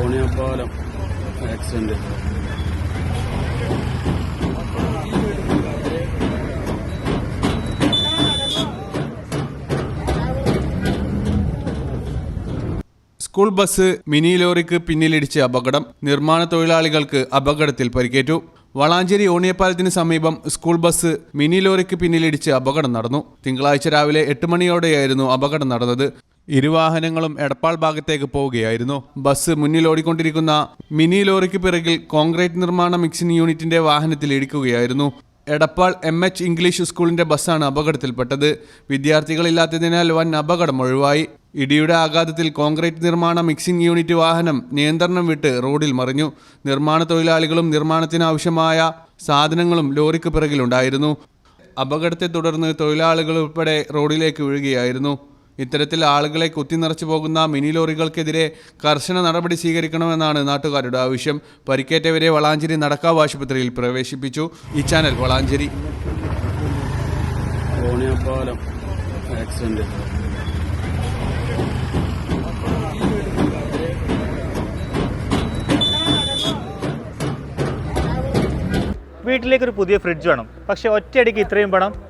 Koniyappalam. Accident school bus mini ലോറിക്ക് പിന്നിലിടിച്ച് അപകടം. നിർമ്മാണ തൊഴിലാളികൾക്ക് അപകടത്തിൽ പരിക്കേറ്റു. വളാഞ്ചേരി ഓണിയപ്പാലത്തിന് സമീപം സ്കൂൾ ബസ് മിനി ലോറിക്ക് പിന്നിലിടിച്ച് അപകടം നടന്നു. തിങ്കളാഴ്ച രാവിലെ എട്ട് മണിയോടെയായിരുന്നു അപകടം നടന്നത്. ഇരുവാഹനങ്ങളും എടപ്പാൾ ഭാഗത്തേക്ക് പോവുകയായിരുന്നു. ബസ് മുന്നിൽ ഓടിക്കൊണ്ടിരിക്കുന്ന മിനി ലോറിക്ക് പിറകിൽ കോൺക്രീറ്റ് നിർമ്മാണ മിക്സിംഗ് യൂണിറ്റിന്റെ വാഹനത്തിൽ ഇടിക്കുകയായിരുന്നു. എടപ്പാൾ എം എച്ച് ഇംഗ്ലീഷ് സ്കൂളിന്റെ ബസ്സാണ് അപകടത്തിൽപ്പെട്ടത്. വിദ്യാർത്ഥികളില്ലാത്തതിനാൽ വൻ അപകടം ഒഴിവായി. ഇടിയുടെ ആഘാതത്തിൽ കോൺക്രീറ്റ് നിർമ്മാണ മിക്സിംഗ് യൂണിറ്റ് വാഹനം നിയന്ത്രണം വിട്ട് റോഡിൽ മറിഞ്ഞു. നിർമ്മാണ തൊഴിലാളികളും നിർമ്മാണത്തിനാവശ്യമായ സാധനങ്ങളും ലോറിക്ക് പിറകിലുണ്ടായിരുന്നു. അപകടത്തെ തുടർന്ന് തൊഴിലാളികൾ ഉൾപ്പെടെ റോഡിലേക്ക് വീഴുകയായിരുന്നു ഇത്തരത്തിൽ ആളുകളെ കുത്തിനിറച്ചു പോകുന്ന മിനി ലോറികൾക്കെതിരെ കർശന നടപടി സ്വീകരിക്കണമെന്നാണ് നാട്ടുകാരുടെ ആവശ്യം. പരിക്കേറ്റവരെ വളാഞ്ചേരി നടക്കാവ് ആശുപത്രിയിൽ പ്രവേശിപ്പിച്ചു. ഈ ചാനൽ വളാഞ്ചേരി. ആക്സിഡന്റ് വീട്ടിലേക്ക് ഒരു പുതിയ ഫ്രിഡ്ജ് വേണം. പക്ഷേ ഒറ്റയടിക്ക് ഇത്രയും പണം